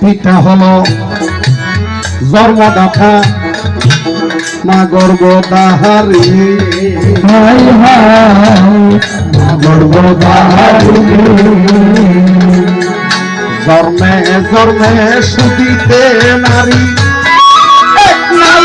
পিতা হলো জন্মদাতা মা গর্ভদাহারি হাই হাই মা গর্ভদাহারি জন্মে জন্মে সুদিতে নারী। এক নাই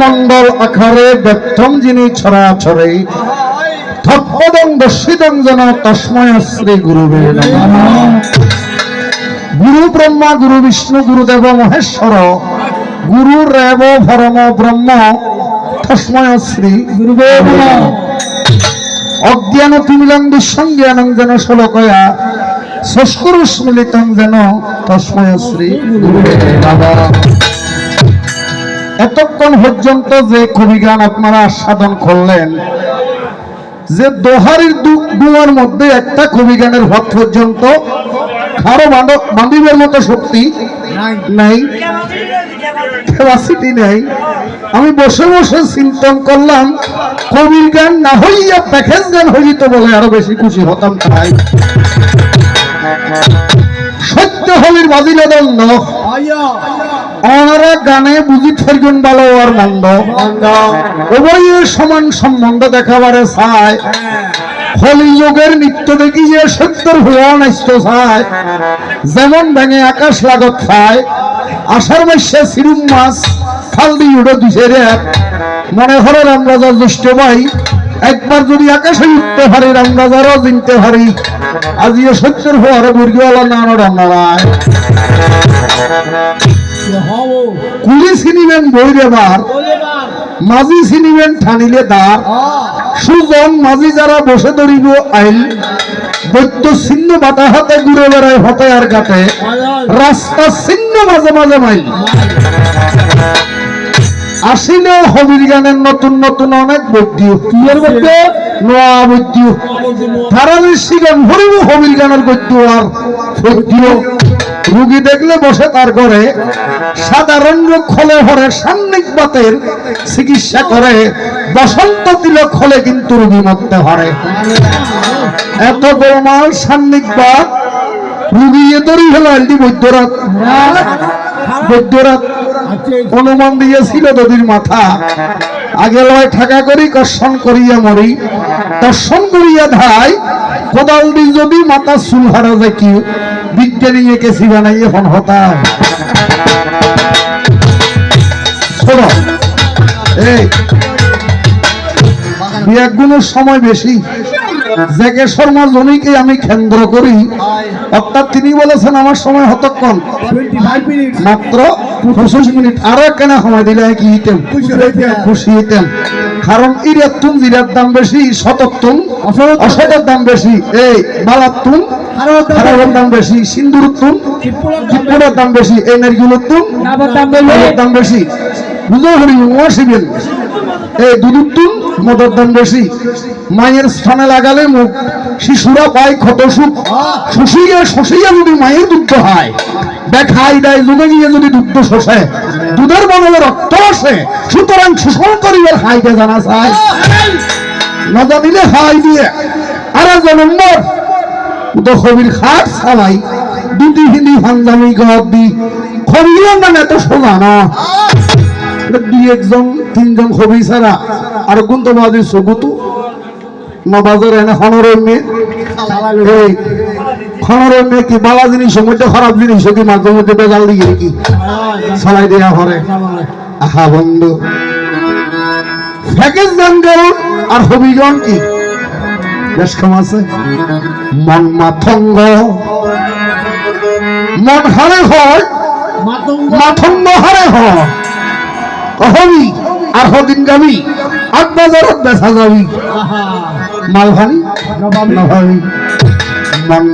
মণ্ডল আকারে ব্যক্তম যিনি ছড়া ছড়ে থপদং দর্শিদং যেন তস্ময় শ্রী গুরুবে। গুরু ব্রহ্মা, গুরু বিষ্ণু গুরুদেব মহেশ্বর, গুরু রেব ভরম ব্রহ্ম, তস্ময় শ্রী গুরুবে অজ্ঞান তিমিলং বিসংজ্ঞানং যেন শ্লোকয়া সংস্করুষ মিলিতং যেন তস্ময় শ্রী গুরুবে। এতক্ষণ পর্যন্ত যে কবিগান আপনারা আস্বাদন করলেন যে দোহারির দুয়ার মধ্যে একটা কবিগানের ভোট পর্যন্ত কারও বাঁধিবের মতো শক্তি নাই। ক্যাপাসিটি নেই। আমি বসে বসে চিন্তন করলাম কবির গান না হইয়া প্যাকেজ গান হইত বলে আরও বেশি খুশি হতাম তাই। সত্য হলির বাজিলে দণ্ড ওনারা গানে বুঝি থাকবেন ভালো আর মন্দ। উভয়ের সমান সম্বন্ধ দেখাবারে চায় কলিযুগের নিত্য দেখি যে সত্যর ভুয়া নাইস্ত চায় যেমন ভেঙে আকাশ লাগত খায় আষাঢ় মাসে সিরুম মাছ খাল দিয়ে উঠে দিছে রে মনে হলো রামরাজার জ্যেষ্ঠ ভাই একবার যদি আকাশে উঠতে পারি রামরাজারও চিনতে পারি। আজিও সত্যের হওয়ার মুরগিওয়ালা নানো রান্নারায় কুলি চিনিবেন বই দেবার মাঝি চিনিবেন ঠানিলে দাঁড়। সুজন মাঝি যারা বসে ধরিব আইল বৈদ্য চিহ্ন বাটা হাতে ঘুরে বেড়ায় হতে আর কাটে রাস্তা চিহ্ন মাঝে মাঝে মাইল। আসিলেও হবির গানের নতুন নতুন অনেক বৈদ্য কিয়ের বৈদ্য? হবির গানের আর রুগী দেখলে বসে তার ঘরে সাধারণ রোগ হলে হরে চিকিৎসা করে। বসন্ত তিলক হলে কিন্তু রুগী মরতে হরে এত গোলমাল সান্নিক বাত রুগী এতরই হলো আলটি বৈদ্যরাত। বৈদ্যরাত অনুমান দিয়েছিল নদীর মাথা। আগে লয় ঠাকা করি, কর্ষণ করিয়া মরি। দর্শন করিয়া ধাই কোদাল দি যদি মাথা চুল হারা যায় কি? বিজ্ঞানী একে কেসি নাই এখন হতাম। এই বিয়াগুলোর সময় বেশি। জেকে শর্মা জমিকে আমি কেন্দ্র করি। অর্থাৎ তিনি বলেছেন আমার সময় হতক্ষণ। মাত্র পঁচিশ মিনিট। আরও কেন সময় দিলে কি হইতেন? খুশি হইতেন। কারণ ইরাত তুম জিরার দাম বেশি শতক তুম অশতের দাম বেশি। এই বালাত তুম খারাপের দাম বেশি সিন্দুর তুম কিপুরের দাম বেশি এই নারীগুলোর তুম দাম বেশি। বুঝো হরি ওয়াসিবেন এই দুধুর তুম মদের বেশি। মায়ের স্থানে লাগালে মুখ। শিশুরা পায় ক্ষত সুখ। শুষিয়ে শুষিয়ে যদি মায়ের দুগ্ধ হয় দেখাই দেয় যুগে গিয়ে যদি দুগ্ধ শোষে, দুধের বদলে রক্ত আসে, সুতরাং শোষণ করিবার হাইকে জানা চায় না জানিলে হাই দিয়ে। আর একজন নম্বর তো খাট সালাই, দুটি হিন্দি হাঙ্গামি গদ দি খবিও মানে এত সোজা না। দুই একজন তিনজন কবি ছাড়া আর কোন তো এনে খনরের মেয়ে। এই খনরের মেয়ে কি বালা জিনিস মধ্যে খারাপ জিনিস কি মাঝে মধ্যে বেজাল দিয়ে কি? চালাই দেয়া হরে। আহা বন্ধু। আর কি? বেশ কম আছে। মন মাথঙ্গ। মন হারে হয়। মাথঙ্গ হারে হয়। হবি আর হদিন গামি আট বাজারত বেচা যাবি মাল ভানি নভাবি মন